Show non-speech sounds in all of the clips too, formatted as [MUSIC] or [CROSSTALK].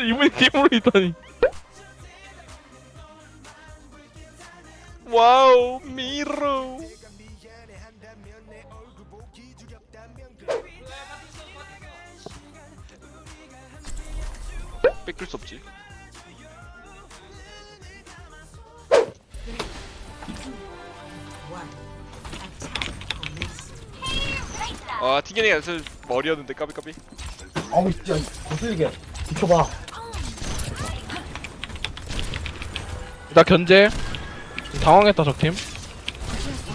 아니 이분이 팀으로 있다니. 와우 미로 뺏길 수 없지. 아 튕겨내기 연습 머리였는데 까비까비. 아우 진짜 거슬리게 비켜봐 나 견제. 당황했다 적팀.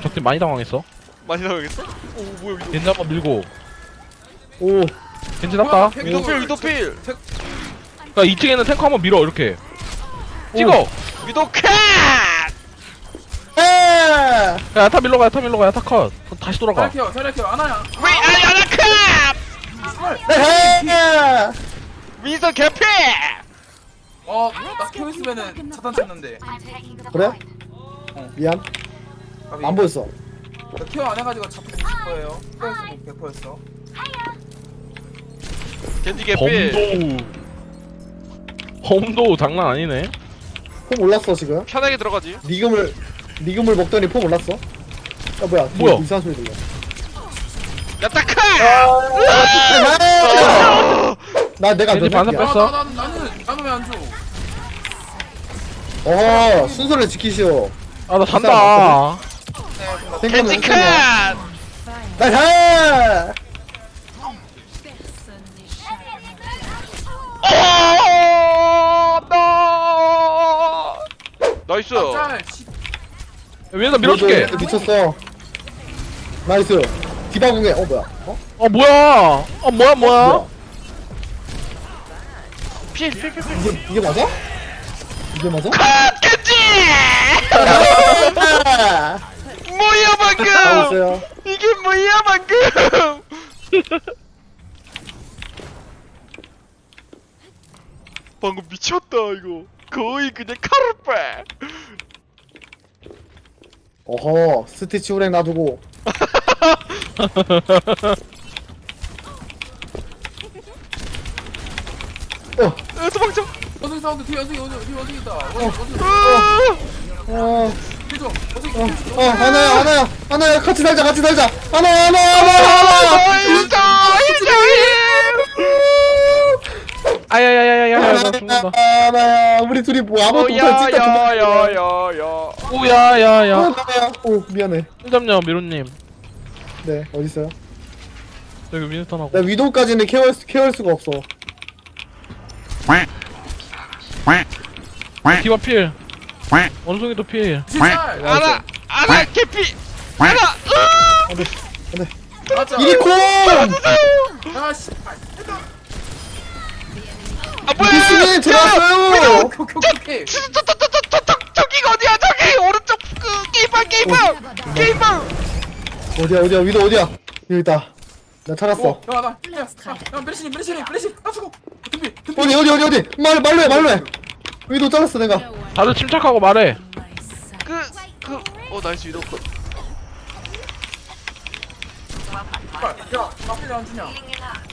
적팀 많이 당황했어. 많이 나가겠어? 오 뭐야 위도. 겐지 한번 밀고. 오. 겐지 났다. 위도필 위도필. 그니까 2층에는 탱커 한번 밀어 이렇게. 찍어. 위도 캣! 에! 야 야타 밀러 가 야타 밀러 가 야타 컷. 다시 돌아가. 잘할게요 잘할게요 아나야. 위 아니 아나 캣! 에헤! 민서 개피! 어나 케어했으면은 차단 쳤는데 그래? 미안 까비. 안 보였어 나 케어 안 해가지고 잡고 있을 거예요 케어했으면 100%였어 겐지 개피 범도 범도 장난 아니네 폼 올랐어 지금 편하게 들어가지 리금을 리금을 먹더니 폼 올랐어 야 뭐야 뒤에 뭐야? 이상한 소리 들려 야타카! 나 내가 몇 반사 야 뺐어? 나, 나, 나는 나는 왜 안 줘? 어 순서를 지키시오 아나 네, 겐지 컷! 나이스 오! 나! 나이스 짤 씨. 위에서 밀어줄게 미쳤어 나이스 디바궁에 어 뭐야 어? 어 뭐야 어 뭐야 뭐야 뭐야 필 필 필 필 이게 이게 맞아? 이게 맞아? 컷! 겐지! 뭐야 다 방금! 있어요 이게 뭐야 방금! [LAUGHS] 방금 미쳤다 이거 거의 그냥 카르페 어허 스티치 우랭 놔두고 [LAUGHS] 어, 에 도망쳐 원숭이 사운드 뒤에 원숭이 원숭이 뒤에 원숭이 있다. 원숭이 원숭이! 어, 해줘 원숭이 어, 어, 하나야, 하나야, 하나야, 같이 살자, 같이 살자, 하나, 하나, 하나, 하나, 일자 일자 아야야야야야 나 죽는다. 하나야, 우리 둘이 뭐 아무것도 못할 진짜 도망. 야야야야야. 오야야야. 하나야, 오 미안해. 1점요 미로님. 네, 어디 있어요? 여기 윈스턴하고. 나 위도까지는 케어할 수, 케어할 수가 없어. 디바 필. 원숭이도 필. 짤 아나 아나 개피! 아나 으아! 맞아. 이리콘, 아씨. 아 뭐야! 비스님 들어왔어요. 오케이 오케이 오케이. 저, 저, 저, 저, 저, 저, 저기가 어디야 저기! 오른쪽 그 게임방 게임방 게임방 어디야, 어디야, 위도 어디야? 여기 있다. 나 찾았어. 어, 야, 나, 야, 야, 야, 메리시니, 메리시니, 메리시, 아, 죽어. 어디, 어디, 어디, 어디? 말, 말로 해, 말로 해. 위도 잘랐어, 내가. 다들 침착하고 말해 그그어 나이스 위도 컷 야, 나필이 안 주냐?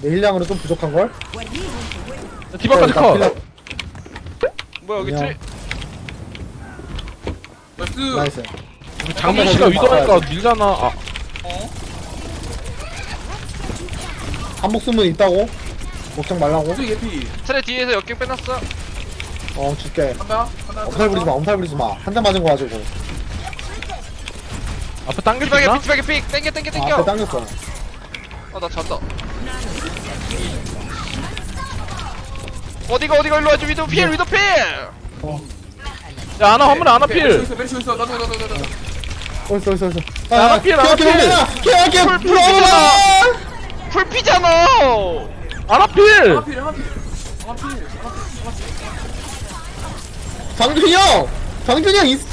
내 힐량으로 좀 부족한 걸. 야, 디바까지 컷 뭐야 여기. 트레 나이스. 나이스. 장면 씨가 위도하니까 밀잖아 아 한복 쓰면 있다고? 걱정 말라고. 트레 뒤에서 역경 빼놨어 어, 줄게. 간다, 간다. 엄살 부리지 마, 엄살 부리지 마. 한 대 맞은 거 가지고. 앞에 당길 수 있나? 픽 땡겨 땡겨 아, 앞에 땡겨 당겼어. 아나 잤다 어디가 어디가 일로 와줘 위도 필 위도 필 야 아나 화물에 아나 필 있어, 메리시 있어. 나도, 나도, 나도, 나도. 어딨어, 어딨어, 어딨어. 야, 하나 피해, 하나 피해. 피해, 피해, 풀, 풀풀 피잖아 아나 필 하나 필, 하나 필. 하나 필, 하나 필, 장준이 형! 장준이 형, 인스...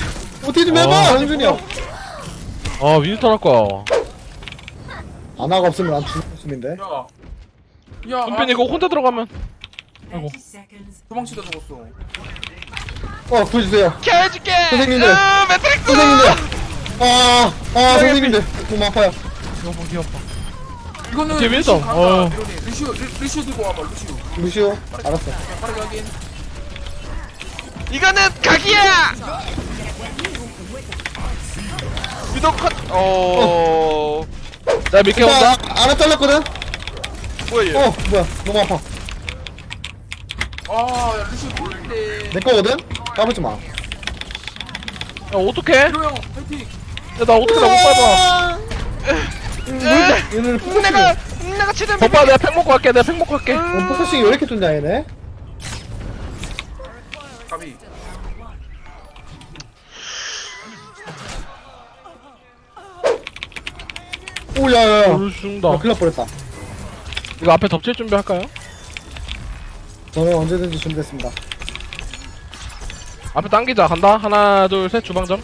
어떻게 좀 해봐, 어. 장준이 형. 아 윈스턴 할까 아나가 없으면 난 죽을 숨인데. 야. 야, 은빈 이거 혼자 들어가면 아이고 도망치다 죽었어. 어, 구해주세요. 켜줄게 선생님들. 으, 매트릭스 선생님들! 아, 아, 선생님들. 너무 아파요. 귀여워 귀엽다 이거는 뒤에 루시오. 간다, 어. 이러니. 루시오, 루- 루시오 들고 와봐, 루시오. 루시오 알았어 빠르게 확인 이거는 각이야! 위도 컷 어... 나 밀게 자 온다. 하나 잘랐거든? 뭐야 얘? 어 뭐야? 너무 아파. 아 야 루시 보는데 내 거거든? 까불지 마. 야 어떡해? 히로 형 파이팅. 야나 어떡해 나못 밟아. 포커싱 내가 내가 최대한 오빠 내가 팩 먹고 갈게 내가 팩 먹고 갈게. 어, 포커싱이 왜 이렇게 좋냐 얘네 오야야야. 물 죽는다. 아 큰일 날 뻔했다. 이거 앞에 덮칠 준비 할까요? 저는 언제든지 준비됐습니다. 앞에 당기자. 간다. 하나 둘 셋 주방점.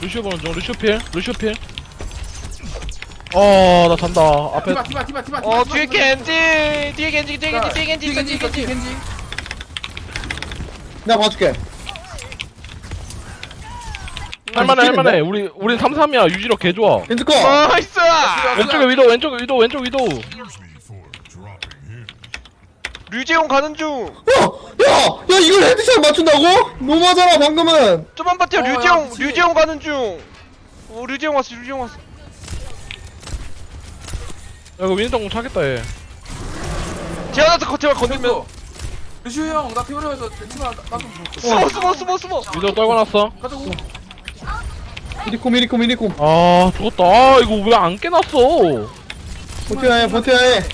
루시오 보는 중. 루시오 필. 루시오 필. 어나 잔다. 앞에 티바 티바 티바 티바 어 뒤에 겐지 뒤에 겐지 뒤에 겐지 뒤에 겐지 뒤에 겐지. 내가 봐줄게 할만해 미치겠네. 할만해. 우리 우린 3-3이야. 유지력 개 좋아. 겐지꺼 나이스! 왼쪽에 위도 왼쪽 위도 왼쪽 위도. 류재용 가는 중. 야! 야! 야 이걸 헤드샷 맞춘다고? 너무하잖아 방금은. 좀만 버텨. 어, 야, 류재용 그치. 류재용 가는 중. 오, 류재용 왔어 류재용 왔어. 야 이거 윈스턴 차겠다 얘. 제안한테 겉에만 건들면. 면 루시 형나 태우려서 대치마 나좀 숨어 숨어 숨어 숨어. 위도 떨궈놨어. 가자고 미리콤 미리콤 미리콤. 아 죽었다. 아 이거 왜 안 깨놨어? 버텨야 해 버텨야 해.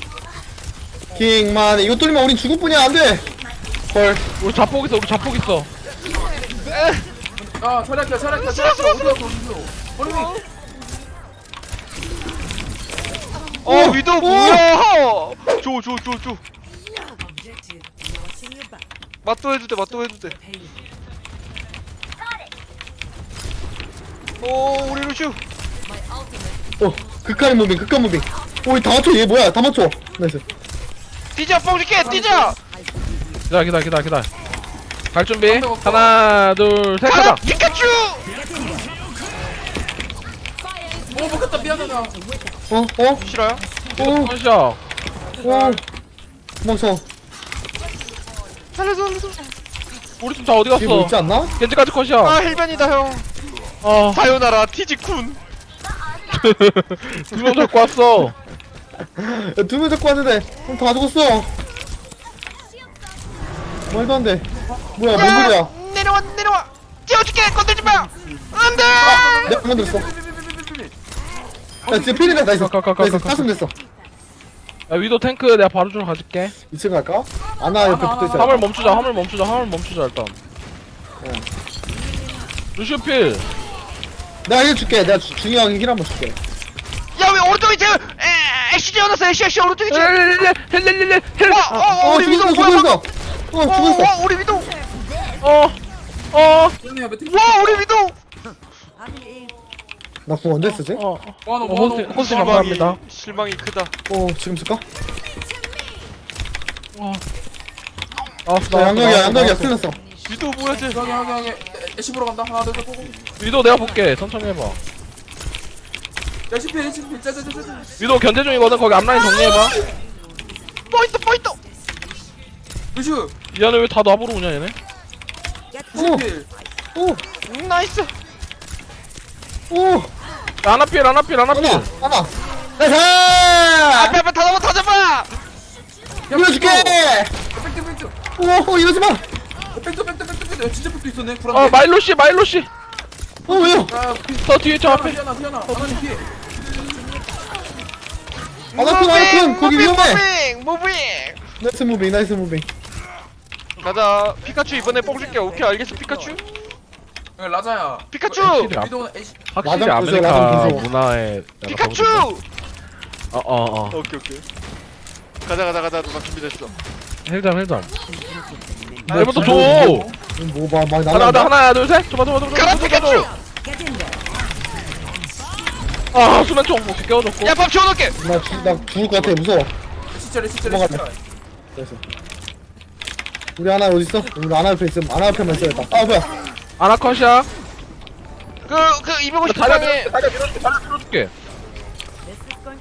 킹만 이거 뚫리면 우린 죽을 뿐이야 안돼. 헐. 우리 자폭 있어 우리 자폭 있어. 야 차례할게 차례할게 차례할게 어디 갔어 루시 어린이 어 오! 위도 오! 뭐야? 줘줘줘줘. 맛도 해도 돼 맛도 해도 돼 오 우리 루슈. 어 극한 무빙 극한 무빙. 오다 맞춰 얘 뭐야? 다 맞춰. 나이스. 뛰자 뻥 줄게 뛰자. 기다려 기다려 기다려 기다려 갈 준비. 하나 둘셋 가라 가자. 피카츄! 오 먹혔다 미안하다. 어? 어? 싫어요? 어? 컷이야 어? 도망쳐. 살려줘 살려줘. 우리 팀 다 어디 뒤에 뭐 있지 않나? 겐지까지 컷이야. 아 헬벤이다 형 아 사요나라 티지쿤. 두명 잡고 왔어. 두 명 잡고 왔는데 그럼 다 죽었어. 말도 안 돼. 뭐야 뭔 소리야? 내려와 내려와. 찌워줄게 건들지 마. 안돼! 내가 만들었어. 야 진짜 필이다 나이스 가, 가, 가, 나이스 가, 가. 땄으면 됐어. 야 위도 탱크 내가 바로 좀 가줄게. 2층 갈까? 아나 옆에 아나, 붙어 있어 화물 멈추자 화물 멈추자 화물 멈추자 일단. 어. 루시오 필 내가 힐 줄게. 내가 주- 중요한 힐 한번 줄게. 야 왜 오른쪽에 지금 에 애쉬 지어놨어. 애쉬 애쉬 오른쪽에 지금. 헬렐렐렐 와, 어, 어, 어 우리 위도 죽었어 뭐야 죽었어. 방금? 어 어, 죽었어. 와 우리 위도 어 어. 미안해 몇와 우리 위도 나궁 언제 쓰지? 어, 어, 뭐하노 호스팅, 호스팅 감사합니다. 실망이 크다. 어 지금 쓸까? 나왔어, 나 양각이야 양각이야. 났어. 위도 뭐야 쟤? 하게 하게 하게 애쉬 보러 간다. 하나 둘셋 고고 위도 내가 볼게, 천천히 해봐. 애쉬 필 애쉬 필 짜자자자자 위도 견제 중이거든, 거기 앞라인 정리해봐. 포인트 포인트 이 안에 왜다 나보러 오냐, 얘네? 오! 필 오! 음, 나이스 오! 야, 하나 필, 하나 필, 하나 필. 하나! 하나! 나이스! 앞에 앞에 다 잡아 다 잡아 밀어줄게! 백도 백도 오! 이러지 마! 백도 백도 백도 백도 진짜 백도 있었네 어, 불안해 마일로씨, 마일로씨. 어 왜요? 야저 뒤에, 저 앞에. 피하나 피하나 피해 아나콘 아나콘 거기 위험해! 무빙 무빙 나이스 무빙 나이스 무빙 가자 피카츄 이번에 뽕 줄게 오케이 알겠어 피카츄 야 라자야 피카츄 확실히, 앞- 위도는 애쉬 확실히 라장 부숴, 아메리카 라장 부숴. 문화에. 내가 피카츄 싶네. 어, 어, 어. 오케이 오케이 가자 가자 가자 누나 준비됐어 헬잠, 헬잠. 얘부터 줘! 뭐, 뭐막 막 하나, 하나, 날아간다 하나, 둘, 셋. 줘봐, 줘봐, 줘봐. 줘봐, 피카츄 줘봐. 아, 수면총. 오케이, 깨워줬고. 야 밥 치워놓을게 나, 죽- 나 죽을 것 같아 무서워 시짜리 시짜리 넘어가네. 시짜리 됐어 우리 하나 어딨어? 우리 하나 옆에 있으면 하나 옆에만 있어야겠다 아 뭐야 아나컷이야. 그 그 250 다리 방에 다리 밀어줄게, 다리 밀어줄게.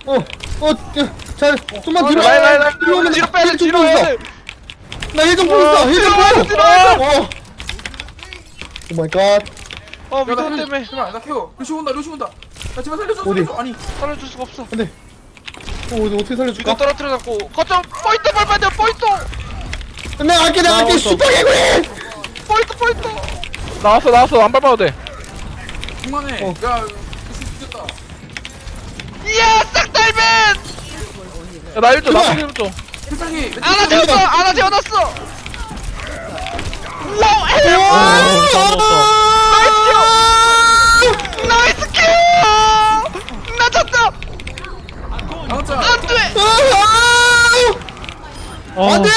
어! 어! 야, 잘 좀만 뒤로 라인, 라인, 라인. 뒤로 오면 뒤로 빼야 돼힐 뒤로 있어. 돼 나힐좀 보였어. 힐좀 보여 어. 오 마이 갓. 어 야, 미도 나 때문에 제발 나 케어 루시 온다 루시 온다. 야 제발 살려줘 어디? 살려줘. 아니. 살려줄 수가 없어. 안돼 어 어디 어떻게 미도 살려줄까? 떨어뜨려놨고. 거점! 포인트 발판이야 포인트! 내가 할게 내가 할게. 나왔어. 슈퍼 개구리! 포인트 포인트! 나왔어 나왔어. 안 밟아도 돼. 그만해 어. 야 루시 죽겠다. 이야 싹달맨 야, 나 1조 그만. 나 1조 필살기 아나 재웠어 아나 재워놨어. 와우 넣었어. 나이스 킬. 나 졌다 나왔자. 안돼. 어. 안돼.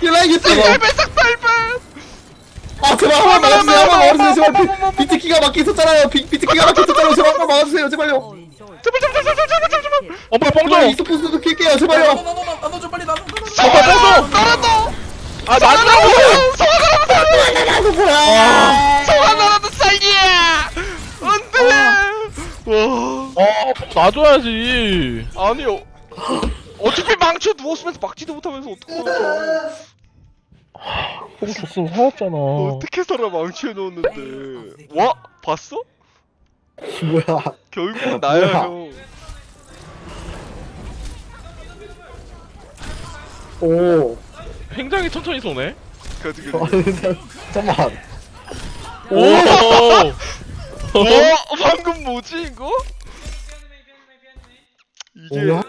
길라이겠어. 싹달맨 싹달맨 아 제발 한번 막아주세요. 한번 막아주세요. 제발 비- 비트 기가 막혀 있었잖아요. 비, 비트 기가 막혀 있었잖아요. 제발 한번 막아주세요. 제발요. 제발 제발 제발 제발 제발 어 제발 뻥줘. 이스포스도 킬게요 제발요. 나나나나 나눠줘 빨리 나눠 나눠 소가 나라도 아 소가 아 소가 나라도 살려 안돼 와어 놔줘야지. 아니요 어차피 망쳐 누웠으면서 막지도 못하면서 어떡해. 보고 줬으면 화났잖아. 어떻게 살아 망치해 놓았는데. 와 봤어? 뭐야? 결국은 나야 뭐야? 형 오 굉장히 천천히 쏘네 그지 그지 아니, 잠깐만 오 어? 방금 뭐지 이거? 이게?